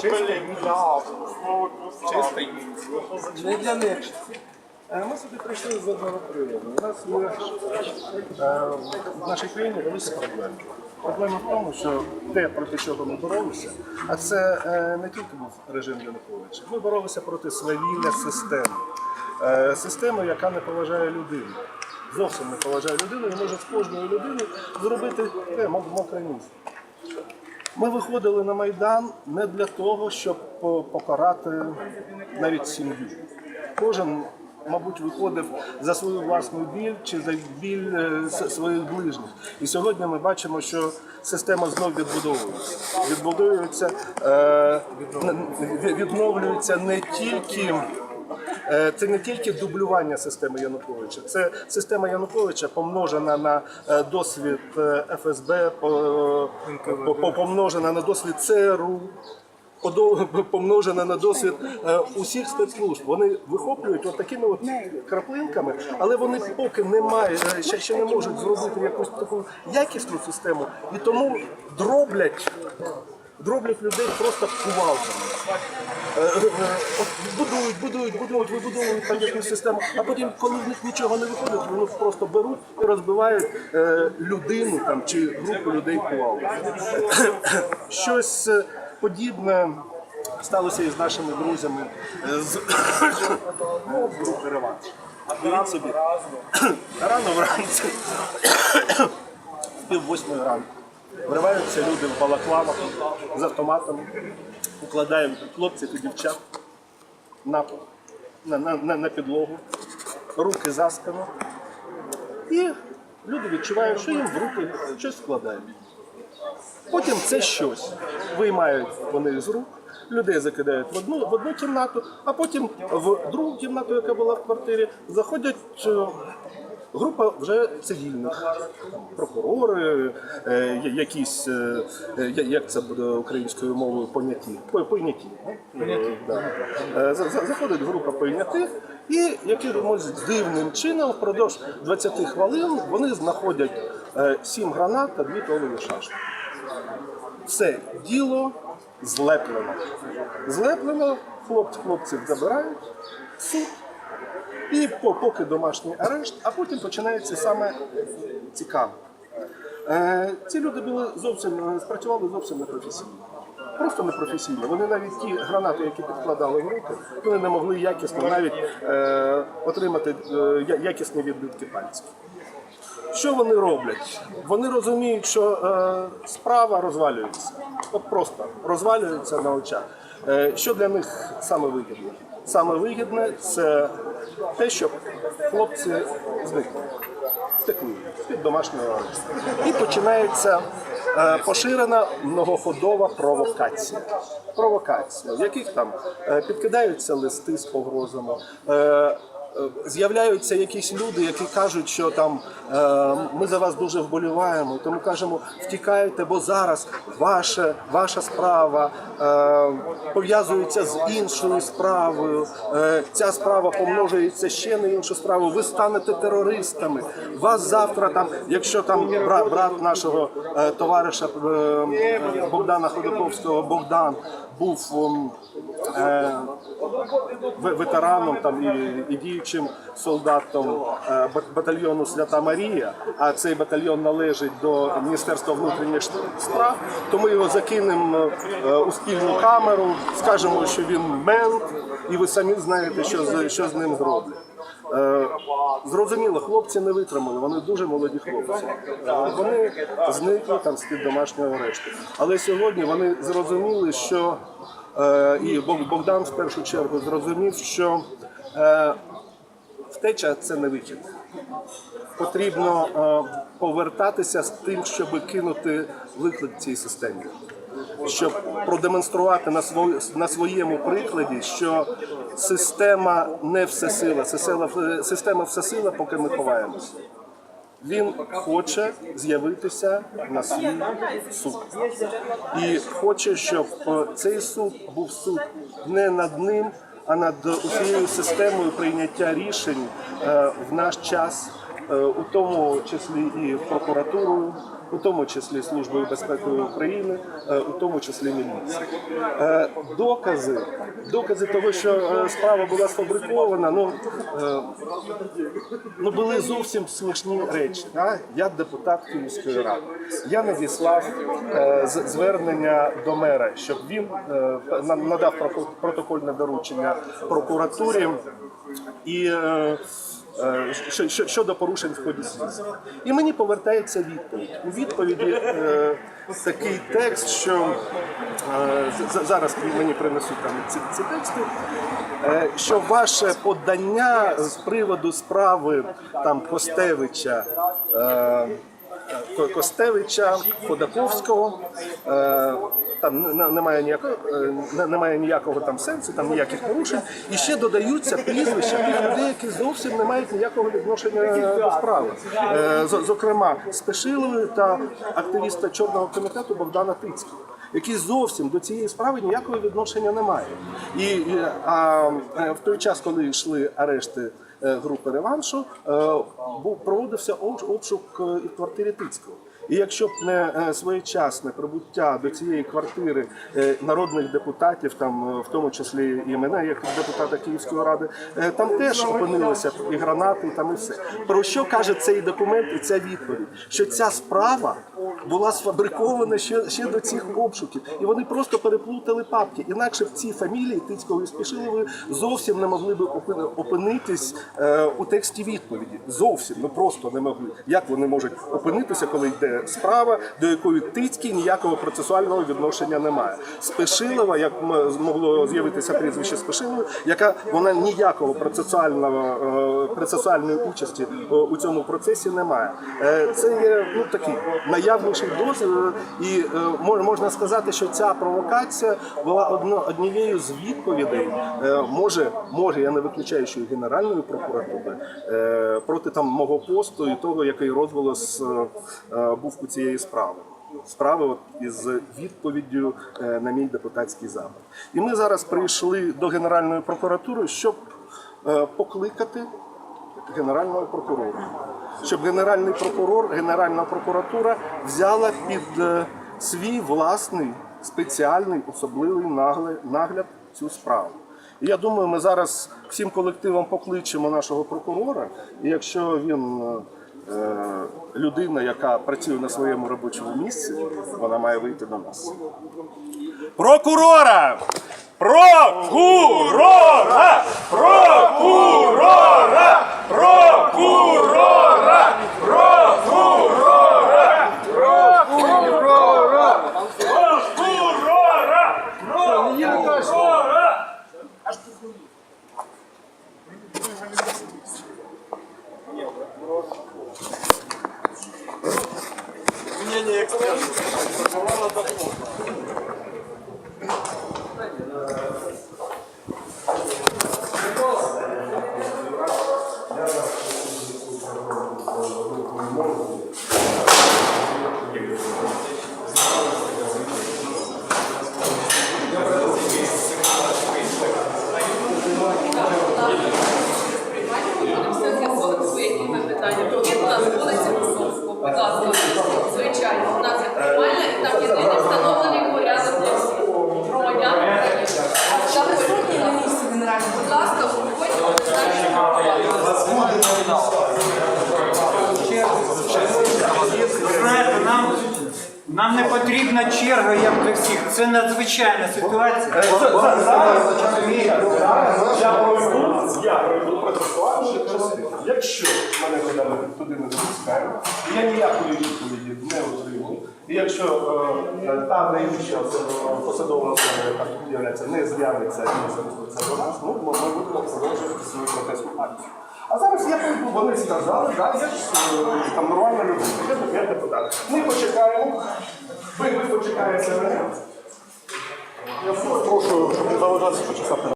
Чистий. Не для них. Ми сюди прийшли з одного приводу. У нас є е, в нашій країні велика проблема. Проблема в тому, що те, проти чого ми боролися, а це е, не тільки був режим Януковича. Ми боролися проти свавілля системи. Е, Системи, яка не поважає людину. Зовсім не поважає людину і може з кожної людини зробити те, мокре місце. Ми виходили на Майдан не для того, щоб покарати навіть сім'ю. Кожен, мабуть, виходив за свою власну біль чи за біль е, своїх ближніх. І сьогодні ми бачимо, що система знов відбудовується. Відбудовується, е, відновлюється не тільки. Е, Це не тільки дублювання системи Януковича, це система Януковича помножена на е, досвід е, ФСБ, по- по- по- помножена на досвід ЦРУ. Помножена на досвід усіх спецслужб. Вони вихоплюють от такими от краплинками, але вони поки не мають, ще, ще не можуть зробити якусь таку якісну систему і тому дроблять, дроблять людей просто кувалками. Е, е, от будують, будують, будують, вибудовують якусь систему, а потім, коли в них нічого не виходить, вони просто беруть і розбивають е, людину там чи групу людей кувалками. Щось е, подібне сталося і з нашими друзями е, з групи Реванш. Беріть собі рано вранці, пів восьмої ранку. Вриваються люди в балаклавах з автоматами, укладають хлопців і дівчат на, на, на, на, підлогу, руки заскано. І люди відчувають, що їм в руки щось складають. Потім це щось виймають вони з рук, людей закидають в одну, в одну кімнату, а потім в другу кімнату, яка була в квартирі, заходять е, група вже цивільних, прокурори, е, якісь, е, е, як це буде українською мовою, поняті. По- Поняті. Да. За- за- Заходить група понятих, і якимось дивним чином впродовж 20 хвилин вони знаходять е, 7 гранат та 2 толові шашки. Все діло злеплено. Злеплено, хлопці, хлопців забирають, суд. І поки домашній арешт, а потім починається саме цікаве. Ці люди були зовсім е, спрацювали зовсім непрофесійно. Просто непрофесійно. Вони навіть ті гранати, які підкладали в руки, вони не могли якісно навіть е, отримати е, якісні відбитки пальців. Що вони роблять? Вони розуміють, що е, справа розвалюється. От просто розвалюється на очах. Е, що для них саме вигідне? Саме вигідне це те, щоб хлопці зникли, втекли з-під домашнього аресту. І починається е, поширена многоходова провокація. Провокація, в яких там е, підкидаються листи з погрозами. Е, З'являються якісь люди, які кажуть, що там е, ми за вас дуже вболіваємо, тому кажемо, втікайте, бо зараз ваша, ваша справа е, пов'язується з іншою справою. Ця справа помножується ще на іншу справу. Ви станете терористами. Вас завтра там, якщо там брат, брат нашого товариша Богдана Ходоковського Богдан був. ем, ветераном там і, і діючим солдатом е, батальйону Свята Марія, а цей батальйон належить до Міністерства внутрішніх справ, то ми його закинемо е, у спільну камеру, скажемо, що він мент, і ви самі знаєте, що з, що з ним зроблять. Е, Зрозуміло, хлопці не витримали, вони дуже молоді хлопці. Вони зникли там з-під домашнього арешту. Але сьогодні вони зрозуміли, що І Богдан в першу чергу зрозумів, що втеча це не вихід. Потрібно е, повертатися з тим, щоб кинути виклик цій системі, щоб продемонструвати на своєму прикладі, що система не всесила, система, система всесила, поки ми ховаємося. Він хоче з'явитися на свій суд і хоче, щоб е, цей суд був суд не над ним, а над усією системою прийняття рішень е, в наш час у тому числі і прокуратурою, у тому числі Службою безпеки України, е, у тому числі міліцією. Е, Докази, докази того, що е, справа була сфабрикована, ну, е, ну були зовсім смішні речі. Я депутат Київської ради. Я надіслав е, звернення до мера, щоб він е, на- надав протокольне доручення прокуратурі і. Е, що- що- щодо порушень в ході слідства. І мені повертається відповідь. У відповіді е, такий текст, що е, зараз мені принесуть там ці, ці тексти, що ваше подання з приводу справи там Костевича. Костевича, Ходаковського. Е, там не- не- немає ніякого, е, немає ніякого там сенсу, там ніяких порушень. І ще додаються прізвища тих людей, які зовсім не мають ніякого відношення до справи. Е, Зокрема, Спешилової та активіста Чорного комітету Богдана Тицького. Які зовсім до цієї справи ніякого відношення не мають. І, а, е, в той час, коли йшли арешти е, групи реваншу, е, був проводився обш- обшук е, і в квартирі Тицького. І якщо б не е, своєчасне прибуття до цієї квартири е, народних депутатів, там е, в тому числі і мене, як депутата Київської ради, там теж опинилися і гранати, і там і все. Про що каже цей документ і ця відповідь? Що ця справа була сфабрикована ще, ще до цих обшуків, і вони просто переплутали папки. Інакше б ці фамілії Тицького і Спішилової зовсім не могли би опинитись е, у тексті відповіді. Зовсім ну просто не могли. Як вони можуть опинитися, коли йде справа, до якої Тицький ніякого процесуального відношення немає. Спешилова, як могло з'явитися прізвище Спешилової, яка вона ніякого процесуального е, процесуальної участі е, у цьому процесі немає. Е, Це є ну такий наявніший дозвіл, і е, можна сказати, що ця провокація була однією з відповідей. е, Може, може, я не виключаю, що Генеральної прокуратури е, проти там мого посту і того, який розголос був у цієї справи. Справи от із відповіддю на мій депутатський запит. І ми зараз прийшли до Генеральної прокуратури, щоб покликати генерального прокурора, щоб генеральний прокурор, генеральна прокуратура взяла під е, свій власний спеціальний особливий нагляд цю справу. І я думаю, ми зараз всім колективом покличемо нашого прокурора, і якщо він е, людина, яка працює на своєму робочому місці, вона має вийти до нас. Прокурора! Прокурора! Прокурора! Прокурора! Прокурора! Прокурора! Прокурора! Все з'ясовувати, які ми питання. Є у нас вулиця Висоцького, будь ласка, звичайно, у нас є приймальня, і там єдиний встановлений порядок для всіх громадян України. Я присутній на місці генерального. Будь ласка, виходьте, Знаєте, нам, нам не потрібна черга, як для всіх. Це надзвичайна ситуація. Я пройду, я пройду процесуальну частину. Якщо мене туди, туди не допускають, я ніякої відповіді не отримую. І якщо е, е, та найвища посадова особа, яка тут з'являється, не з'явиться і не запуститься до нас, ну ми будемо продовжувати свою протестну акцію. А зараз я пройду, вони сказали, да, я ж е, там нормальна людина, я депутат. Ми почекаємо, ви, ви почекаєте мене. Я прошу, щоб не заважатися почекати.